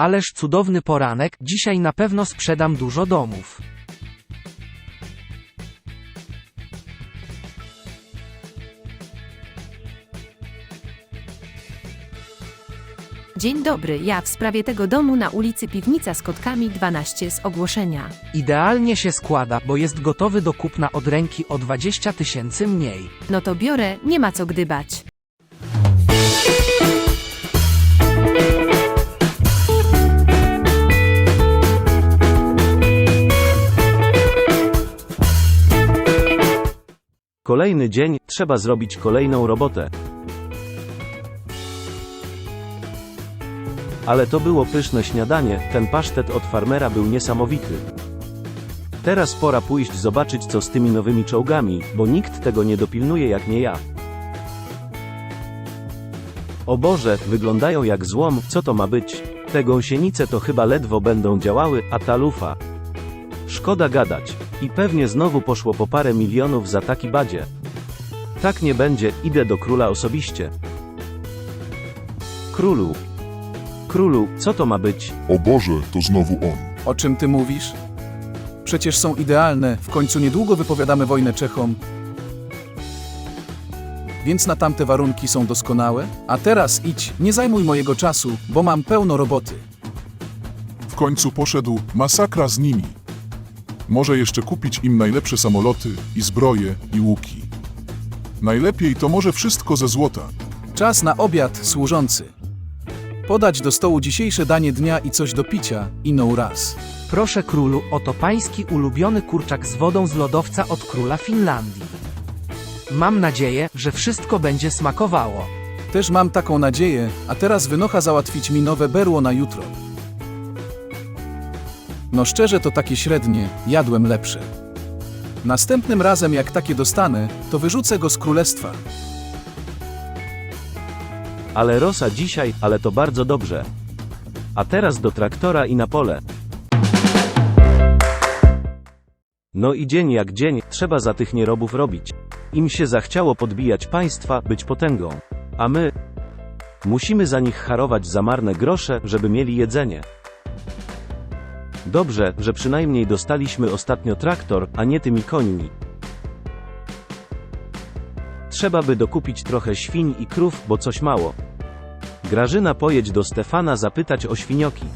Ależ cudowny poranek, dzisiaj na pewno sprzedam dużo domów. Dzień dobry, ja w sprawie tego domu na ulicy Piwnica z Kotkami 12 z ogłoszenia. Idealnie się składa, bo jest gotowy do kupna od ręki o 20 tysięcy mniej. No to biorę, nie ma co gdybać. Kolejny dzień, trzeba zrobić kolejną robotę. Ale to było pyszne śniadanie, ten pasztet od farmera był niesamowity. Teraz pora pójść zobaczyć co z tymi nowymi czołgami, bo nikt tego nie dopilnuje jak nie ja. O Boże, wyglądają jak złom, co to ma być? Te gąsienice to chyba ledwo będą działały, a ta lufa. Szkoda gadać. I pewnie znowu poszło po parę milionów za taki badzie. Tak nie będzie, idę do króla osobiście. Królu. Królu, co to ma być? O Boże, to znowu on. O czym ty mówisz? Przecież są idealne, w końcu niedługo wypowiadamy wojnę Czechom. Więc na tamte warunki są doskonałe. A teraz idź, nie zajmuj mojego czasu, bo mam pełno roboty. W końcu poszedł masakra z nimi. Może jeszcze kupić im najlepsze samoloty i zbroje i łuki. Najlepiej to może wszystko ze złota. Czas na obiad służący. Podać do stołu dzisiejsze danie dnia i coś do picia, ino raz. Proszę królu, oto pański ulubiony kurczak z wodą z lodowca od króla Finlandii. Mam nadzieję, że wszystko będzie smakowało. Też mam taką nadzieję, a teraz wynocha załatwić mi nowe berło na jutro. No szczerze to takie średnie, jadłem lepsze. Następnym razem jak takie dostanę, to wyrzucę go z królestwa. Ale rosa dzisiaj, ale to bardzo dobrze. A teraz do traktora i na pole. No i dzień jak dzień, trzeba za tych nierobów robić. Im się zachciało podbijać państwa, być potęgą. A my musimy za nich harować za marne grosze, żeby mieli jedzenie. Dobrze, że przynajmniej dostaliśmy ostatnio traktor, a nie tymi końmi. Trzeba by dokupić trochę świń i krów, bo coś mało. Grażyna pojedź do Stefana zapytać o świnioki.